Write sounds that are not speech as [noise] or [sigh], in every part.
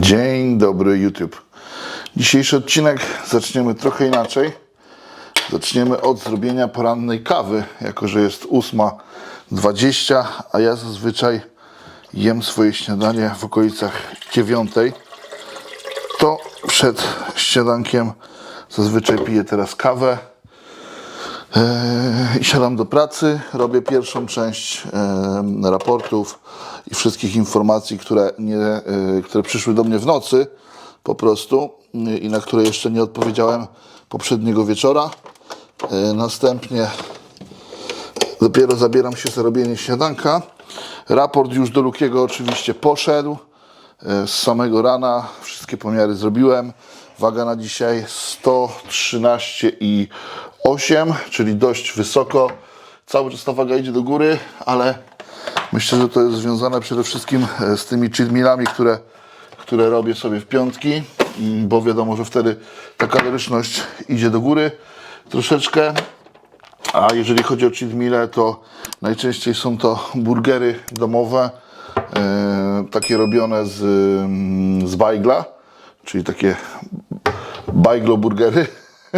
Dzień dobry YouTube. Dzisiejszy odcinek zaczniemy trochę inaczej. Zaczniemy od zrobienia porannej kawy, jako że jest 8.20, a ja zazwyczaj jem swoje śniadanie w okolicach 9. To przed śniadankiem zazwyczaj piję teraz kawę. Eee, I siadam do pracy, robię pierwszą część raportów i wszystkich informacji, które, nie, e, które przyszły do mnie w nocy po prostu e, i na które jeszcze nie odpowiedziałem poprzedniego wieczora. E, Następnie dopiero zabieram się za robienie śniadanka. Raport już do Lukiego oczywiście poszedł. Z samego rana wszystkie pomiary zrobiłem. Waga na dzisiaj 113,8, czyli dość wysoko. Cały czas ta waga idzie do góry, ale myślę, że to jest związane przede wszystkim e, z tymi cheat mealami, które, które robię sobie w piątki, mm, bo wiadomo, że wtedy ta kaloryczność idzie do góry troszeczkę. A jeżeli chodzi o cheat meale, to najczęściej są to burgery domowe, e, takie robione z, mm, z bajgla, czyli takie bajglo burgery,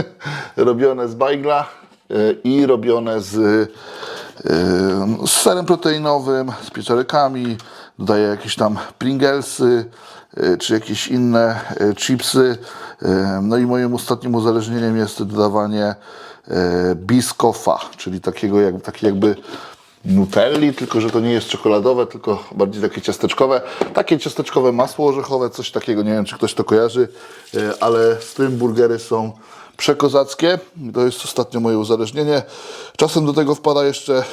[laughs] robione z bajgla e, i robione z, z serem proteinowym, z pieczarkami, dodaję jakieś tam Pringlesy, e, czy jakieś inne e, chipsy. No i moim ostatnim uzależnieniem jest dodawanie e, biskofa, czyli takiego taki jakby nutelli, tylko że to nie jest czekoladowe, tylko bardziej takie ciasteczkowe. Takie ciasteczkowe masło orzechowe, coś takiego, nie wiem czy ktoś to kojarzy, ale z tym burgery są przekozackie. To jest ostatnio moje uzależnienie. Czasem do tego wpada jeszcze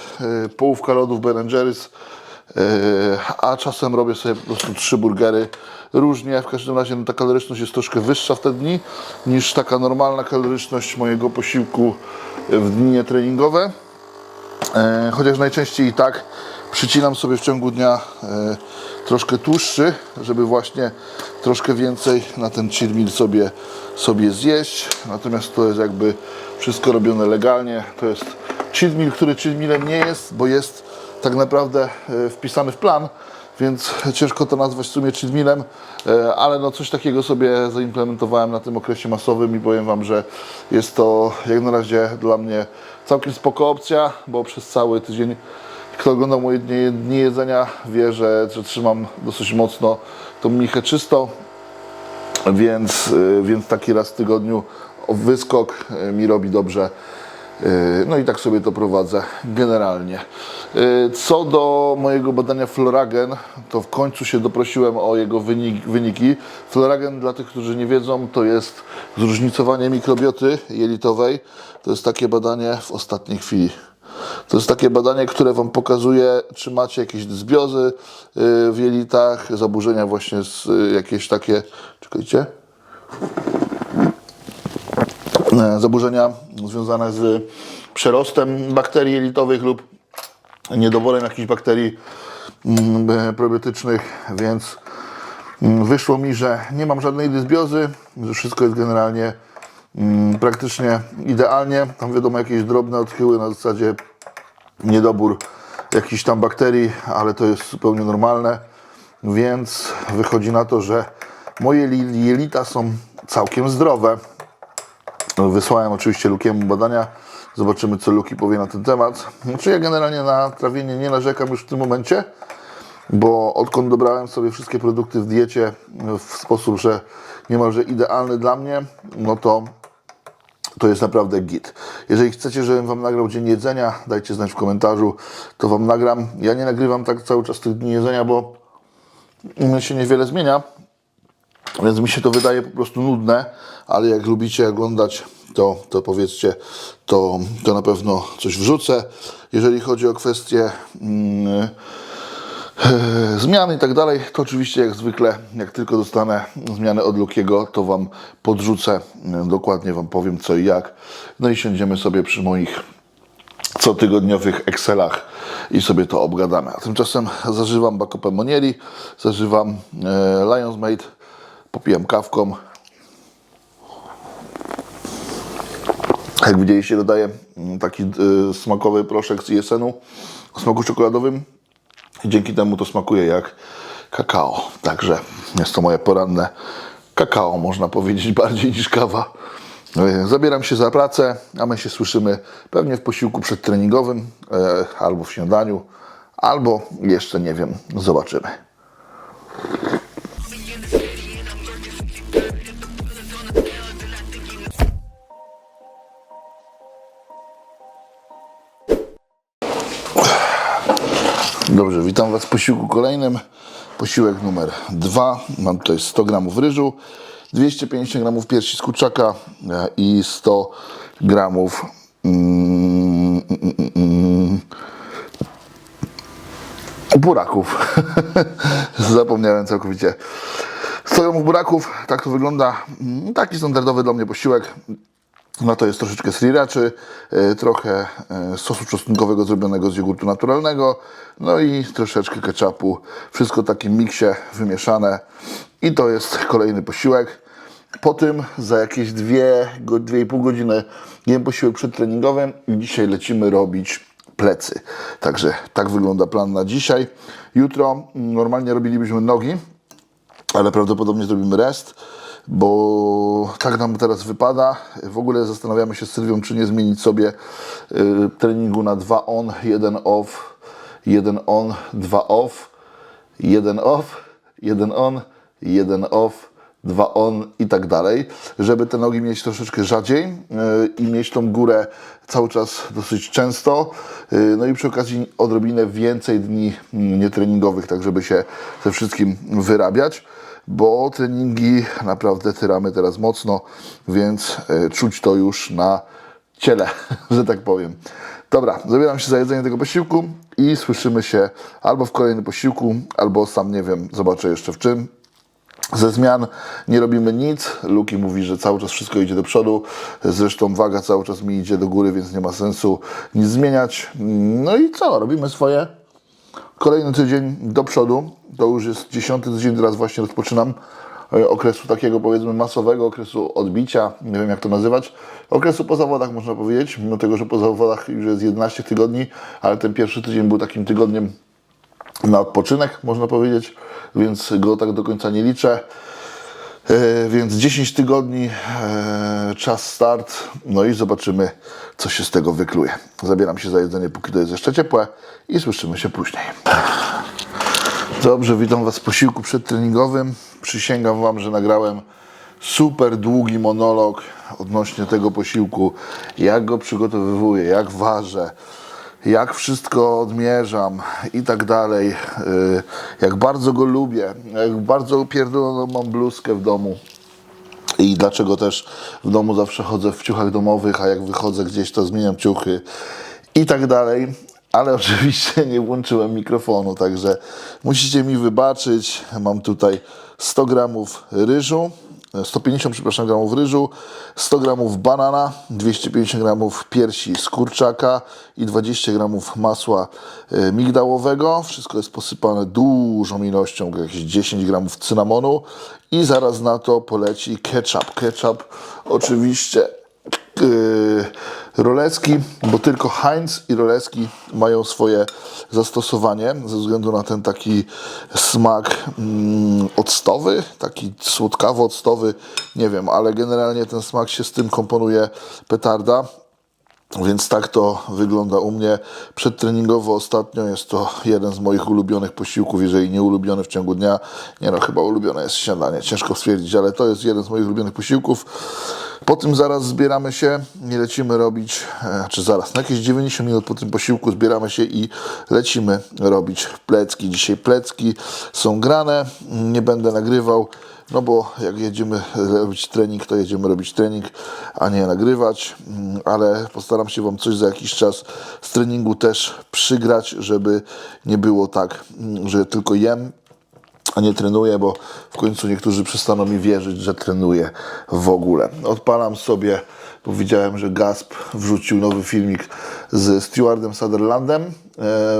e, połówka lodów Ben Jerry's, e, a czasem robię sobie po prostu trzy burgery różnie. W każdym razie no, ta kaloryczność jest troszkę wyższa w te dni niż taka normalna kaloryczność mojego posiłku w dni nietreningowe. E, chociaż najczęściej i tak przycinam sobie w ciągu dnia e, troszkę tłuszczy, żeby właśnie troszkę więcej na ten meal sobie, sobie zjeść. Natomiast to jest jakby wszystko robione legalnie. To jest meal, który cheat mealem nie jest, bo jest tak naprawdę e, wpisany w plan, więc ciężko to nazwać w sumie cheat mealem, e, ale no coś takiego sobie zaimplementowałem na tym okresie masowym i powiem Wam, że jest to jak na razie dla mnie całkiem spoko opcja, bo przez cały tydzień kto oglądał moje dni, dni jedzenia wie, że, że trzymam dosyć mocno tą michę czystą, więc, y, więc taki raz w tygodniu wyskok y, mi robi dobrze. Y, No i tak sobie to prowadzę generalnie. Co do mojego badania Floragen, to w końcu się doprosiłem o jego wynik, wyniki. Floragen, dla tych, którzy nie wiedzą, to jest zróżnicowanie mikrobioty jelitowej. To jest takie badanie w ostatniej chwili. To jest takie badanie, które Wam pokazuje, czy macie jakieś dysbiozy y, w jelitach, zaburzenia właśnie z y, jakieś takie, czekajcie, e, zaburzenia związane z przerostem bakterii jelitowych lub niedoborem jakichś bakterii mm, e, probiotycznych, więc mm, wyszło mi, że nie mam żadnej dysbiozy, że wszystko jest generalnie mm, praktycznie idealnie. Tam wiadomo jakieś drobne odchyły na zasadzie niedobór jakichś tam bakterii, ale to jest zupełnie normalne, więc wychodzi na to, że moje li- jelita są całkiem zdrowe. Wysłałem oczywiście Lukiemu badania. Zobaczymy, co Luki powie na ten temat. Znaczy ja generalnie na trawienie nie narzekam już w tym momencie, bo odkąd dobrałem sobie wszystkie produkty w diecie w sposób, że niemalże idealny dla mnie, no to to jest naprawdę git. Jeżeli chcecie, żebym Wam nagrał dzień jedzenia, dajcie znać w komentarzu, to Wam nagram. Ja nie nagrywam tak cały czas tych dni jedzenia, bo się niewiele zmienia, więc mi się to wydaje po prostu nudne, ale jak lubicie oglądać, to, to powiedzcie, to, to na pewno coś wrzucę. Jeżeli chodzi o kwestie mm, e, zmiany i tak dalej, to oczywiście jak zwykle, jak tylko dostanę zmianę od Lukiego, to Wam podrzucę, dokładnie Wam powiem co i jak. No i siądziemy sobie przy moich cotygodniowych Excelach i sobie to obgadamy. A tymczasem zażywam Bacopem Monieri, zażywam e, Lions Made, popijam kawką. Jak widzieliście, dodaję taki e, smakowy proszek z ISN-u o smaku czekoladowym. Dzięki temu to smakuje jak kakao. Także jest to moje poranne kakao, można powiedzieć, [laughs] bardziej niż kawa. E, Zabieram się za pracę, a my się słyszymy pewnie w posiłku przedtreningowym, e, albo w śniadaniu, albo jeszcze nie wiem, zobaczymy. Dobrze, witam Was w posiłku kolejnym. Posiłek numer dwa. Mam tutaj 100 gramów ryżu, 250 gramów piersi z kurczaka e, i 100 gramów mm, mm, mm, mm, buraków. [laughs] Zapomniałem całkowicie. 100 gramów buraków, tak to wygląda. Mm, Taki standardowy dla mnie posiłek. No to jest troszeczkę sriraczy, y, trochę y, sosu czosnkowego zrobionego z jogurtu naturalnego, no i troszeczkę ketchupu. Wszystko w takim miksie wymieszane. I to jest kolejny posiłek. Po tym za jakieś dwie, go- dwie i pół godziny jem posiłek przedtreningowy i dzisiaj lecimy robić plecy. Także tak wygląda plan na dzisiaj. Jutro mm, normalnie robilibyśmy nogi, ale prawdopodobnie zrobimy rest, bo tak nam teraz wypada. W ogóle zastanawiamy się z Sylwią, czy nie zmienić sobie y, treningu na dwa on, jeden off, jeden on, dwa off, jeden off, jeden on, jeden off, dwa on i tak dalej, żeby te nogi mieć troszeczkę rzadziej yy, i mieć tą górę cały czas dosyć często. Yy, No i przy okazji odrobinę więcej dni mm, nietreningowych, tak żeby się ze wszystkim wyrabiać, bo treningi naprawdę tyramy teraz mocno, więc yy, czuć to już na ciele, [laughs] że tak powiem. Dobra, zabieram się za jedzenie tego posiłku i słyszymy się albo w kolejnym posiłku, albo sam nie wiem, zobaczę jeszcze w czym. Ze zmian nie robimy nic. Luki mówi, że cały czas wszystko idzie do przodu. Zresztą waga cały czas mi idzie do góry, więc nie ma sensu nic zmieniać. No i co? Robimy swoje. Kolejny tydzień do przodu. To już jest dziesiąty tydzień, teraz właśnie rozpoczynam e, okresu takiego powiedzmy masowego, okresu odbicia, nie wiem jak to nazywać, okresu po zawodach można powiedzieć, mimo tego, że po zawodach już jest 11 tygodni, ale ten pierwszy tydzień był takim tygodniem na odpoczynek, można powiedzieć, więc go tak do końca nie liczę. E, Więc 10 tygodni, e, czas start, no i zobaczymy, co się z tego wykluje. Zabieram się za jedzenie, póki to jest jeszcze ciepłe i słyszymy się później. Dobrze, witam Was w posiłku przedtreningowym. Przysięgam Wam, że nagrałem super długi monolog odnośnie tego posiłku, jak go przygotowywuję, jak ważę, jak wszystko odmierzam i tak dalej, yy, jak bardzo go lubię, jak bardzo pierdoloną mam bluzkę w domu. I dlaczego też w domu zawsze chodzę w ciuchach domowych, a jak wychodzę gdzieś, to zmieniam ciuchy i tak dalej. Ale [laughs] oczywiście nie włączyłem mikrofonu, także musicie mi wybaczyć. Mam tutaj 100 gramów ryżu, 150 przepraszam gramów ryżu, 100 gramów banana, 250 gramów piersi z kurczaka i 20 gramów masła e, migdałowego. Wszystko jest posypane dużą ilością, jakieś 10 gramów cynamonu i zaraz na to poleci ketchup. Ketchup oczywiście yy, rolecki, bo tylko Heinz i rolecki mają swoje zastosowanie ze względu na ten taki smak mm, octowy, taki słodkawo-octowy, nie wiem, ale generalnie ten smak się z tym komponuje petarda. Więc tak to wygląda u mnie. Przedtreningowo ostatnio jest to jeden z moich ulubionych posiłków, jeżeli nie ulubiony w ciągu dnia. Nie no, chyba ulubione jest śniadanie, ciężko stwierdzić, ale to jest jeden z moich ulubionych posiłków. Po tym zaraz zbieramy się i lecimy robić, e, czy zaraz, na jakieś 90 minut po tym posiłku zbieramy się i lecimy robić plecki. Dzisiaj plecki są grane, nie będę nagrywał. No bo jak jedziemy robić trening, to jedziemy robić trening, a nie nagrywać, Mm, ale postaram się Wam coś za jakiś czas z treningu też przygrać, żeby nie było tak, mm, że tylko jem, a nie trenuję, bo w końcu niektórzy przestaną mi wierzyć, że trenuję w ogóle. Odpalam sobie, bo widziałem, że Gasp wrzucił nowy filmik z Stewardem Sutherlandem, e,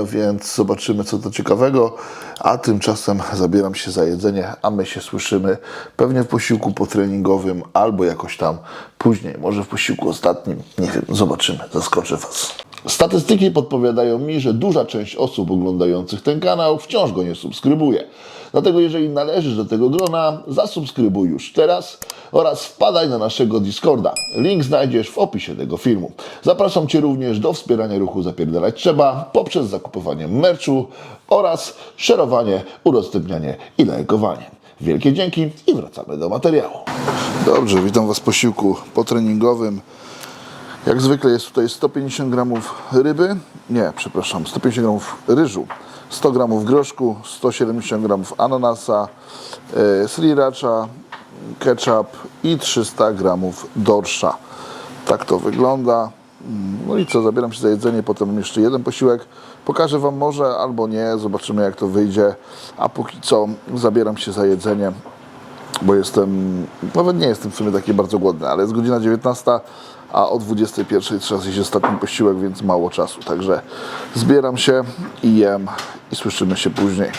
więc zobaczymy, co to ciekawego. A tymczasem zabieram się za jedzenie, a my się słyszymy pewnie w posiłku potreningowym albo jakoś tam później, może w posiłku ostatnim. Nie wiem, zobaczymy, zaskoczę Was. Statystyki podpowiadają mi, że duża część osób oglądających ten kanał wciąż go nie subskrybuje. Dlatego jeżeli należysz do tego grona, zasubskrybuj już teraz oraz wpadaj na naszego Discorda. Link znajdziesz w opisie tego filmu. Zapraszam Cię również do wspierania ruchu Zapierdalać Trzeba poprzez zakupywanie merchu oraz szerowanie, udostępnianie i lajkowanie. Wielkie dzięki i wracamy do materiału. Dobrze, witam Was po siłku potreningowym. Jak zwykle jest tutaj 150 gramów ryby, nie, przepraszam, 150 gramów ryżu, 100 gramów groszku, 170 gramów ananasa, e, sriracha, ketchup i 300 gramów dorsza. Tak to wygląda. Mm, No i co, zabieram się za jedzenie, potem jeszcze jeden posiłek. Pokażę Wam może albo nie, zobaczymy jak to wyjdzie. A póki co zabieram się za jedzenie bo jestem, nawet nie jestem w sumie taki bardzo głodny, ale jest godzina 19, a o 21 trzeba zjeść ostatni posiłek, więc mało czasu. Także zbieram się i jem i słyszymy się później.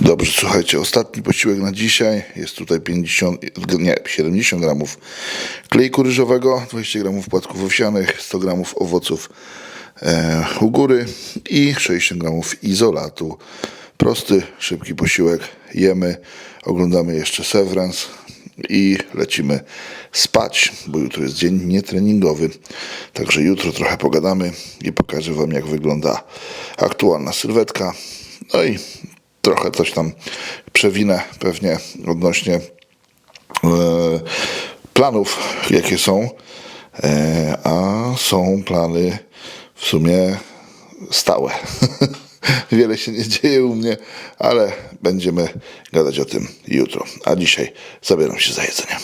Dobrze, słuchajcie, ostatni posiłek na dzisiaj jest tutaj 50, nie, 70 gramów klejku ryżowego, 20 gramów płatków owsianych, 100 gramów owoców e, u góry i 60 gramów izolatu. Prosty, szybki posiłek. Jemy, oglądamy jeszcze Severance i lecimy spać, bo jutro jest dzień nietreningowy. Także jutro trochę pogadamy i pokażę Wam, jak wygląda aktualna sylwetka. No i trochę coś tam przewinę pewnie odnośnie e, planów, jakie są. E, a są plany w sumie stałe. [laughs] [laughs] Wiele się nie dzieje u mnie, ale będziemy gadać o tym jutro. A dzisiaj zabieram się za jedzenie.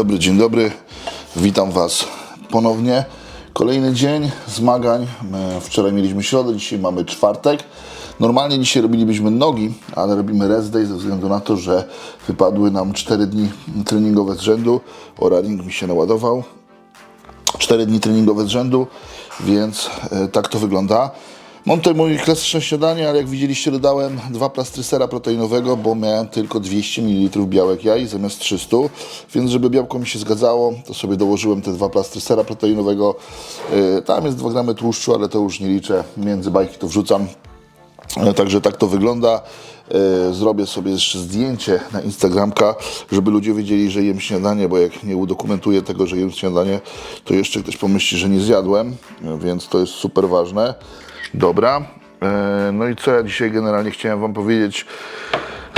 Dobry, dzień dobry. Witam Was ponownie. Kolejny dzień zmagań. Wczoraj mieliśmy środę, dzisiaj mamy czwartek. Normalnie dzisiaj robilibyśmy nogi, ale robimy rest day ze względu na to, że wypadły nam 4 dni treningowe z rzędu. Oraring mi się naładował. 4 dni treningowe z rzędu, więc e, tak to wygląda. Mam tutaj moje klasyczne śniadanie, ale jak widzieliście dodałem dwa plastry sera proteinowego, bo miałem tylko 200 ml białek jaj zamiast 300, więc żeby białko mi się zgadzało, to sobie dołożyłem te dwa plastry sera proteinowego. E, Tam jest 2 gramy tłuszczu, ale to już nie liczę, między bajki to wrzucam. E, Także tak to wygląda. E, Zrobię sobie jeszcze zdjęcie na Instagramka, żeby ludzie wiedzieli, że jem śniadanie, bo jak nie udokumentuję tego, że jem śniadanie, to jeszcze ktoś pomyśli, że nie zjadłem, e, więc to jest super ważne. Dobra. E, No i co ja dzisiaj generalnie chciałem Wam powiedzieć.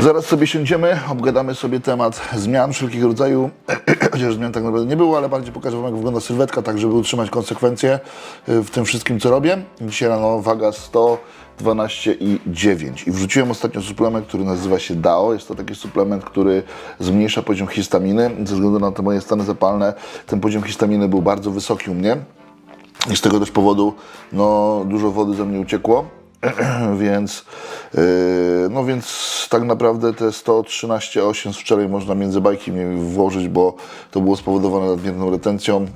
Zaraz sobie siądziemy, obgadamy sobie temat zmian wszelkiego rodzaju, [clears throat] chociaż zmian tak naprawdę nie było, ale bardziej pokażę Wam, jak wygląda sylwetka, tak żeby utrzymać konsekwencje y, w tym wszystkim, co robię. Dzisiaj rano waga 112 i 9 i wrzuciłem ostatnio suplement, który nazywa się DAO. Jest to taki suplement, który zmniejsza poziom histaminy. Ze względu na te moje stany zapalne, ten poziom histaminy był bardzo wysoki u mnie. I z tego też powodu no, dużo wody ze mnie uciekło. [clears throat] więc, yy, no więc tak naprawdę te 113,8 z wczoraj można między bajki włożyć, bo to było spowodowane nadmierną retencją.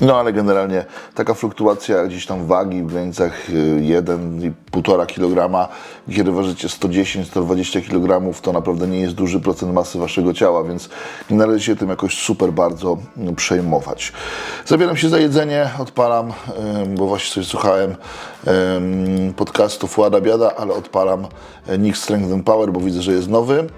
No ale generalnie taka fluktuacja gdzieś tam wagi w granicach y, 1,5 kg, kiedy ważycie 110-120 kg, to naprawdę nie jest duży procent masy waszego ciała, więc nie należy się tym jakoś super bardzo mm, przejmować. Zabieram się za jedzenie, odpalam, bo właśnie sobie słuchałem ym, podcastu Fuada Biada, ale odpalam y, Nick Strength and Power, bo widzę, że jest nowy.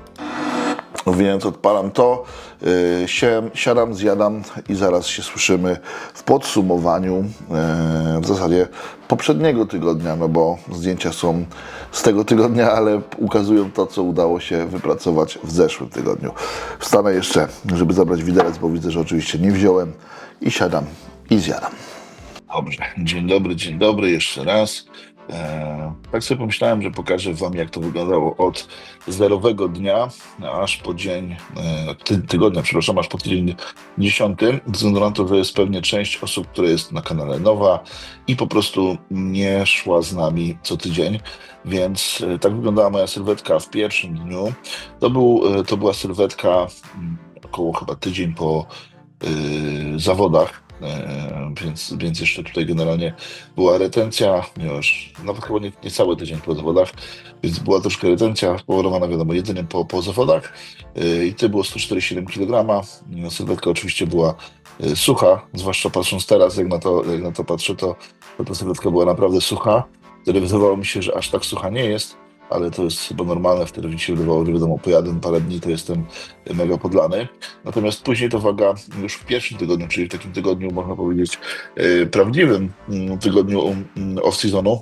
Więc odpalam to, yy, si- siadam, zjadam i zaraz się słyszymy w podsumowaniu yy, w zasadzie poprzedniego tygodnia, no bo zdjęcia są z tego tygodnia, ale ukazują to, co udało się wypracować w zeszłym tygodniu. Wstanę jeszcze, żeby zabrać widelec, bo widzę, że oczywiście nie wziąłem i siadam i zjadam. Dobrze, dzień dobry, dzień dobry jeszcze raz. E, tak sobie pomyślałem, że pokażę Wam, jak to wyglądało od zerowego dnia aż po dzień, e, ty, tygodnia, przepraszam, aż po tydzień dziesiąty, ze względu na to, że jest pewnie część osób, która jest na kanale nowa i po prostu nie szła z nami co tydzień, więc e, tak wyglądała moja sylwetka w pierwszym dniu. To, był, e, to była sylwetka mm, około chyba tydzień po y, zawodach, e, więc, więc jeszcze tutaj generalnie była retencja, już nawet chyba nie, nie cały tydzień po zawodach, więc była troszkę retencja spowodowana, wiadomo, jedynie po, po zawodach y, i to było 147 kg. Sylwetka oczywiście była y, sucha, zwłaszcza patrząc teraz, jak na to, jak na to patrzę, to, to ta sylwetka była naprawdę sucha. Wtedy wydawało mi się, że aż tak sucha nie jest, ale to jest chyba normalne. Wtedy mi się wydawało, że wiadomo, po jeden parę dni to jestem mega podlany. Natomiast później to waga już w pierwszym tygodniu, czyli w takim tygodniu, można powiedzieć, e, prawdziwym mm, tygodniu mm, off-seasonu,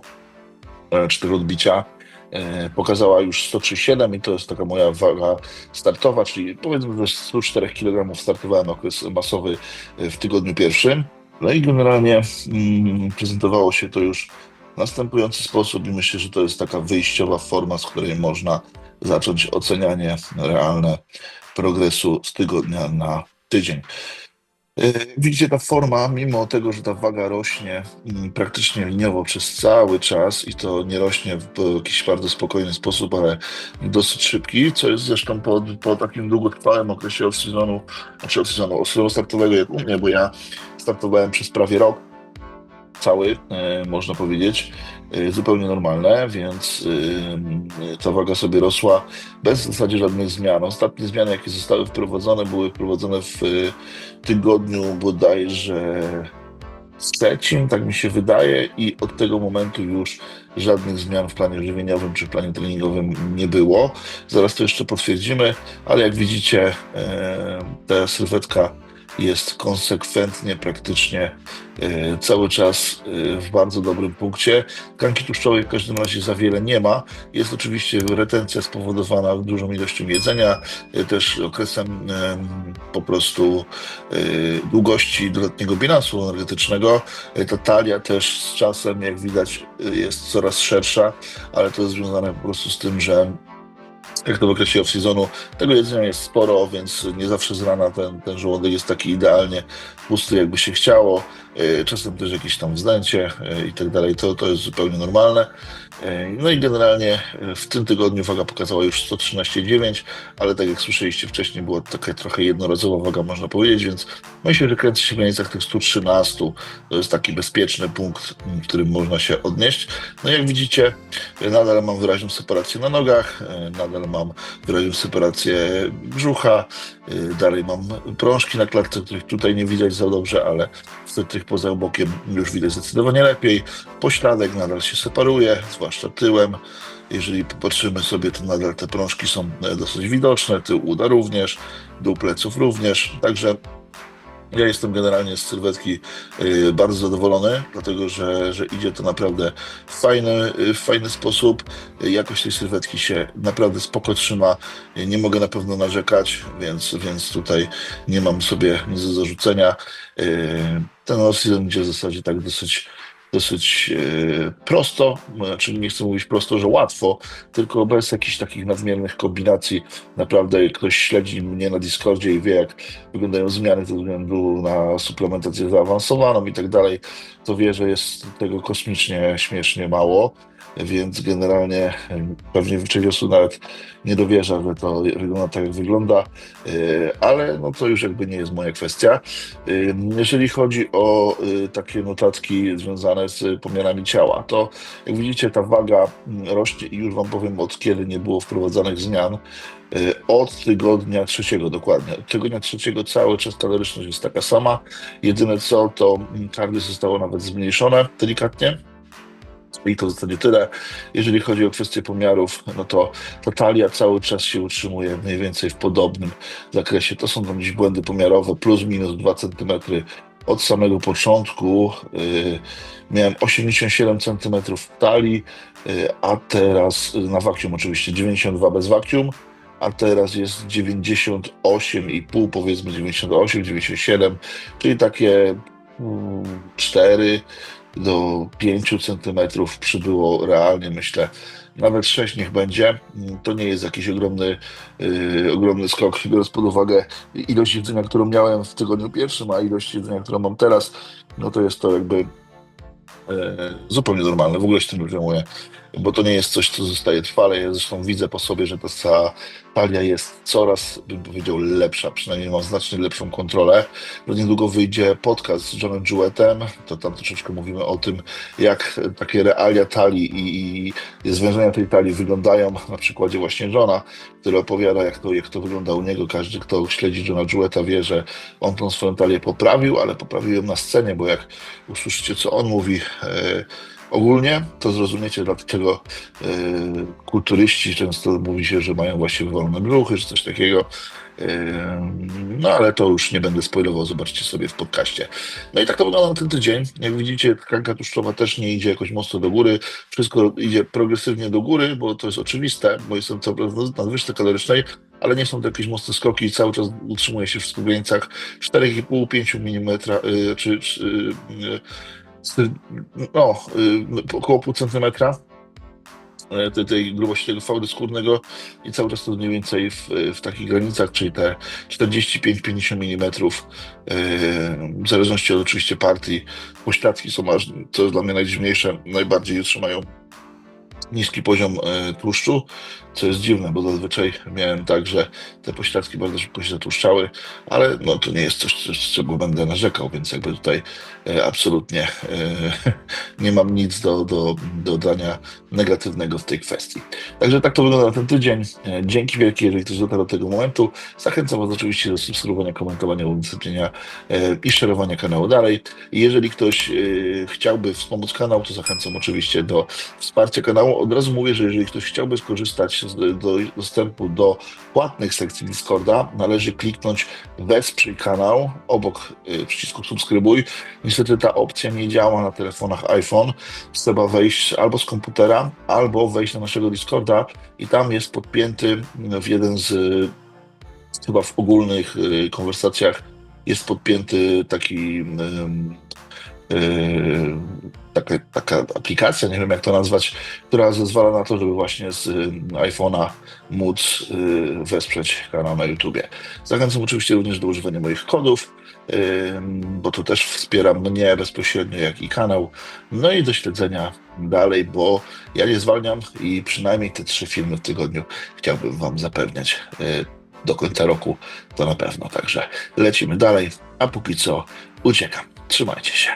e, czy tego odbicia, e, pokazała już 137 i to jest taka moja waga startowa, czyli powiedzmy, że z 104 kg startowałem okres masowy e, w tygodniu pierwszym. No i generalnie mm, prezentowało się to już następujący sposób i myślę, że to jest taka wyjściowa forma, z której można zacząć ocenianie realne progresu z tygodnia na tydzień. Yy, Widzicie, ta forma, mimo tego, że ta waga rośnie mm, praktycznie liniowo przez cały czas i to nie rośnie w jakiś bardzo spokojny sposób, ale dosyć szybki, co jest zresztą po, po takim długotrwałym okresie off-seasonu, znaczy off-seasonu, off startowego jak u mnie, bo ja startowałem przez prawie rok cały, e, można powiedzieć, e, zupełnie normalne, więc e, ta waga sobie rosła bez w zasadzie żadnych zmian. Ostatnie zmiany, jakie zostały wprowadzone, były wprowadzone w tygodniu bodajże trzecim, tak mi się wydaje, i od tego momentu już żadnych zmian w planie żywieniowym czy planie treningowym nie było. Zaraz to jeszcze potwierdzimy, ale jak widzicie, ta sylwetka jest konsekwentnie praktycznie e, cały czas e, w bardzo dobrym punkcie. Tkanki tłuszczowej w każdym razie za wiele nie ma. Jest oczywiście retencja spowodowana dużą ilością jedzenia, e, też okresem em, po prostu długości doletniego bilansu energetycznego. Ta talia też z czasem, jak widać, jest coraz szersza, ale to jest związane po prostu z tym, że jak to w okresie off-seasonu, tego jedzenia jest sporo, więc nie zawsze z rana ten, ten żołądek jest taki idealnie pusty, jakby się chciało. E, Czasem też jakieś tam wzdęcie e, i tak dalej, to, to jest zupełnie normalne. No i generalnie e, w tym tygodniu waga pokazała już 113,9, ale tak jak słyszeliście wcześniej, była taka trochę jednorazowa waga, można powiedzieć, więc myślę, że kręci się w granicach tych 113. To jest taki bezpieczny punkt, w którym można się odnieść. No jak widzicie, nadal mam wyraźną separację na nogach, e, nadal mam wyraźną separację brzucha, e, dalej mam prążki na klatce, których tutaj nie widać za dobrze, ale tych poza bokiem już widać zdecydowanie lepiej. Pośladek nadal się separuje, zwłaszcza tyłem. Jeżeli popatrzymy sobie, to nadal te prążki są e, dosyć widoczne, tył uda również, dół pleców również, także ja jestem generalnie z sylwetki y, bardzo zadowolony, dlatego że, że idzie to naprawdę w fajny, y, w fajny sposób. Jakość tej sylwetki się naprawdę spoko trzyma. Nie mogę na pewno narzekać, więc, więc tutaj nie mam sobie nic do zarzucenia. Y, Ten off-season idzie w zasadzie tak dosyć dosyć e, prosto, znaczy nie chcę mówić prosto, że łatwo, tylko bez jakichś takich nadmiernych kombinacji. Naprawdę jak ktoś śledzi mnie na Discordzie i wie, jak wyglądają zmiany ze względu na suplementację zaawansowaną i tak dalej, to wie, że jest tego kosmicznie, śmiesznie mało. Więc generalnie pewnie część osób nawet nie dowierza, że to wygląda tak, jak wygląda, e, ale no to już jakby nie jest moja kwestia. Ym, Jeżeli chodzi o y, takie notatki związane z pomiarami ciała, to jak widzicie, ta waga rośnie i już Wam powiem, od kiedy nie było wprowadzanych zmian. Od tygodnia trzeciego dokładnie. Od tygodnia trzeciego cały czas kaloryczność jest taka sama. Jedyne co, to kardio zostało nawet zmniejszone delikatnie. I to w zasadzie tyle. Jeżeli chodzi o kwestię pomiarów, no to ta talia cały czas się utrzymuje mniej więcej w podobnym zakresie. To są tam gdzieś błędy pomiarowe, plus minus 2 cm od samego początku. Yy, miałem 87 cm talii, yy, a teraz yy, na wakium oczywiście 92 bez wakium, a teraz jest 98,5, powiedzmy 98, 97, czyli takie mm, 4 do 5 centymetrów przybyło realnie, myślę, nawet 6 niech będzie. To nie jest jakiś ogromny, yy, ogromny skok, biorąc pod uwagę ilość jedzenia, którą miałem w tygodniu pierwszym, a ilość jedzenia, którą mam teraz, no to jest to jakby e, zupełnie normalne. W ogóle się tym nie przejmuję, bo to nie jest coś, co zostaje trwale. Ja zresztą widzę po sobie, że ta cała talia jest coraz, bym powiedział, lepsza. Przynajmniej mam znacznie lepszą kontrolę. Że niedługo wyjdzie podcast z Johnem Jewettem, to tam troszeczkę mówimy o tym, jak takie realia talii i, i zwężenia tej talii wyglądają na przykładzie właśnie Johna, który opowiada, jak to, jak to wygląda u niego. Każdy, kto śledzi Johna Jewetta wie, że on tą swoją talię poprawił, ale poprawił ją na scenie, bo jak usłyszycie, co on mówi e, ogólnie, to zrozumiecie, dlaczego e, kulturyści często mówi się, że mają właśnie wolne brzuchy, czy coś takiego. E, No ale to już nie będę spoilował, zobaczcie sobie w podcaście. No i tak to wygląda na ten tydzień. Jak widzicie, tkanka tłuszczowa też nie idzie jakoś mocno do góry. Wszystko idzie progresywnie do góry, bo to jest oczywiste, bo jestem cały czas na nadwyżce kalorycznej, ale nie są to jakieś mocne skoki cały czas utrzymuje się wszystko w granicach 4,5-5 mm, y, czy, czy y, y, no, y, około pół centymetra e, tej, tej grubości tego fałdu skórnego i cały czas to mniej więcej w, w takich granicach, czyli te 45-50 mm, e, w zależności od oczywiście partii. Pośladki są aż, co jest dla mnie najdziwniejsze, najbardziej trzymają niski poziom tłuszczu, co jest dziwne, bo zazwyczaj miałem tak, że te pośladki bardzo szybko się zatłuszczały, ale no, to nie jest coś, z czego będę narzekał, więc jakby tutaj e, absolutnie e, [laughs] nie mam nic do, do, do dania negatywnego w tej kwestii. Także tak to wygląda na ten tydzień. E, Dzięki wielkie, jeżeli ktoś dotarł do tego momentu. Zachęcam Was oczywiście do subskrybowania, komentowania, udostępnienia i szerowania kanału dalej. Jeżeli ktoś chciałby wspomóc kanał, to zachęcam oczywiście do wsparcia kanału. Od razu mówię, że jeżeli ktoś chciałby skorzystać do, dostępu do płatnych sekcji Discorda, należy kliknąć wesprzyj kanał obok y, przycisku subskrybuj. Niestety ta opcja nie działa na telefonach iPhone. Trzeba wejść albo z komputera, albo wejść na naszego Discorda i tam jest podpięty w jeden z chyba w ogólnych y, konwersacjach jest podpięty taki yy, taka, taka aplikacja, nie wiem jak to nazwać, która zezwala na to, żeby właśnie z y, iPhone'a móc y, wesprzeć kanał na YouTubie. Zachęcam oczywiście również do używania moich kodów, bo to też wspiera mnie bezpośrednio, jak i kanał. No i do śledzenia dalej, bo ja nie zwalniam i przynajmniej te trzy filmy w tygodniu chciałbym Wam zapewniać y, do końca roku, to na pewno. Także lecimy dalej, a póki co uciekam. Trzymajcie się.